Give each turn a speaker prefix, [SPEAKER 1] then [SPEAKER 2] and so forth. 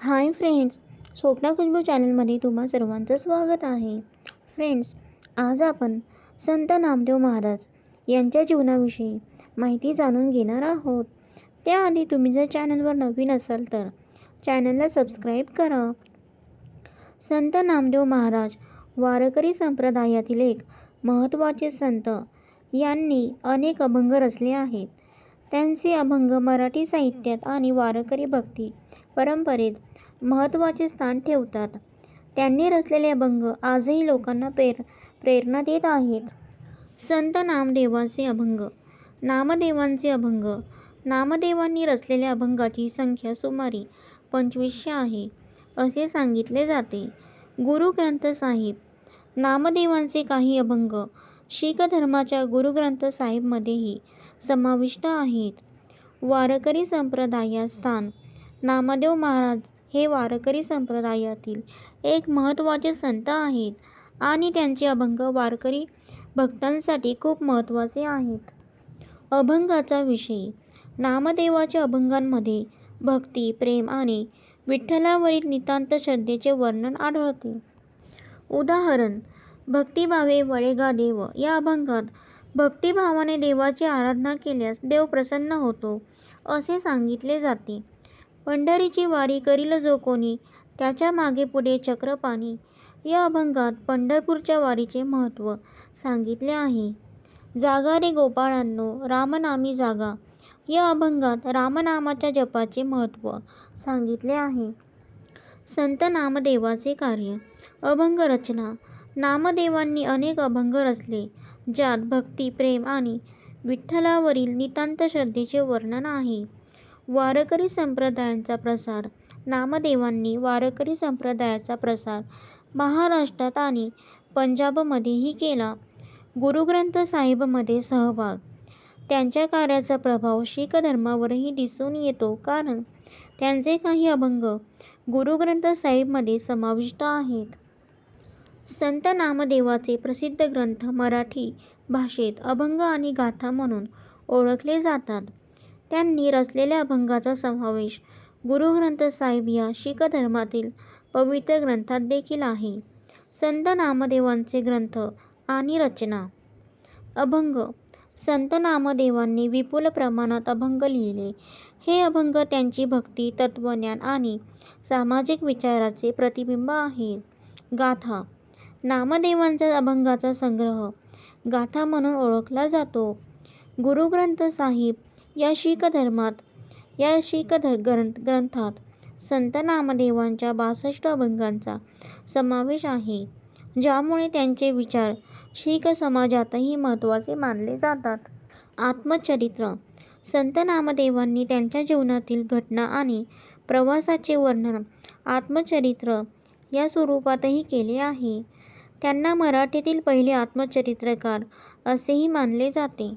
[SPEAKER 1] Hi friends Swapna Khushboo चॅनलमध्ये तुम्हा सर्वांचं स्वागत आहे. फ्रेंड्स आज आपण संत नामदेव महाराज यांच्या जीवनाविषयी माहिती जाणून घेणार आहोत. त्याआधी तुम्ही जर चॅनलवर नवीन असाल तर चॅनलला सबस्क्राईब करा. संत नामदेव महाराज वारकरी संप्रदायातील एक महत्त्वाचे संत यांनी अनेक अभंग रचले आहेत. त्यांचे अभंग मराठी साहित्यात आणि वारकरी भक्ती परंपरेत महत्त्वाचे स्थान ठेवतात. त्यांनी रचलेले अभंग आजही लोकांना प्रेर प्रेरणा देत आहेत. संत नामदेवांचे अभंग नामदेवांचे अभंग नामदेवांनी रचलेल्या अभंगाची संख्या सुमारे पंचवीसशे आहे, असे सांगितले जाते. गुरु ग्रंथ साहिब नामदेवांचे काही अभंग शीख धर्माच्या गुरुग्रंथ साहिबमध्येही समाविष्ट आहेत. वारकरी संप्रदायात स्थान नामदेव महाराज हे वारकरी संप्रदायातील एक महत्त्वाचे संत आहेत आणि त्यांचे अभंग वारकरी भक्तांसाठी खूप महत्त्वाचे आहेत. अभंगाचा विषय नामदेवाच्या अभंगांमध्ये भक्ती, प्रेम आणि विठ्ठलावरील नितांत श्रद्धेचे वर्णन आढळते. उदाहरण भक्तिभावे वळेगा देव या अभंगात भक्तिभावाने देवाची आराधना केल्यास देव प्रसन्न होतो, असे सांगितले जाते. पंढरीची वारी करील जो कोणी त्याच्यामागे पुढे चक्रपाणी या अभंगात पंढरपूरच्या वारीचे महत्त्व सांगितले आहे. जागा रे गोपाळांनो रामनामी जागा या अभंगात रामनामाच्या जपाचे महत्त्व सांगितले आहे. संत नामदेवाचे कार्य अभंग रचना नामदेवांनी अनेक अभंग रचले ज्यात भक्ती, प्रेम आणि विठ्ठलावरील नितांत श्रद्धेचे वर्णन आहे. वारकरी संप्रदायांचा प्रसार नामदेवांनी वारकरी संप्रदायाचा प्रसार महाराष्ट्रात आणि पंजाबमध्येही केला. गुरुग्रंथ साहिबमध्ये सहभाग त्यांच्या कार्याचा प्रभाव शीख धर्मावरही दिसून येतो कारण त्यांचे काही अभंग गुरुग्रंथ साहिबमध्ये समाविष्ट आहेत. संत नामदेवाचे प्रसिद्ध ग्रंथ मराठी भाषेत अभंग आणि गाथा म्हणून ओळखले जातात. त्यांनी रचलेल्या अभंगांचा समावेश गुरु ग्रंथ साहिब या शीख धर्मातील पवित्र ग्रंथात देखील आहे. संत नामदेवांचे ग्रंथ आणि रचना अभंग संत नामदेवांनी विपुल प्रमाणात अभंग लिहिले. हे अभंग त्यांची भक्ती, तत्त्वज्ञान आणि सामाजिक विचारांचे प्रतिबिंब आहेत. गाथा नामदेवांचा अभंगांचा संग्रह गाथा म्हणून ओळखला जातो. गुरुग्रंथ साहिब या शीख धर्मात या शीख धर ग्रंथ ग्रंथात संत नामदेवांच्या बासष्ट अभंगांचा समावेश आहे, ज्यामुळे त्यांचे विचार शीख समाजातही महत्त्वाचे मानले जातात. आत्मचरित्र संत नामदेवांनी त्यांच्या जीवनातील घटना आणि प्रवासाचे वर्णन आत्मचरित्र या स्वरूपातही केले आहे. त्यांना मराठीतील पहिले आत्मचरित्रकार असेही मानले जाते.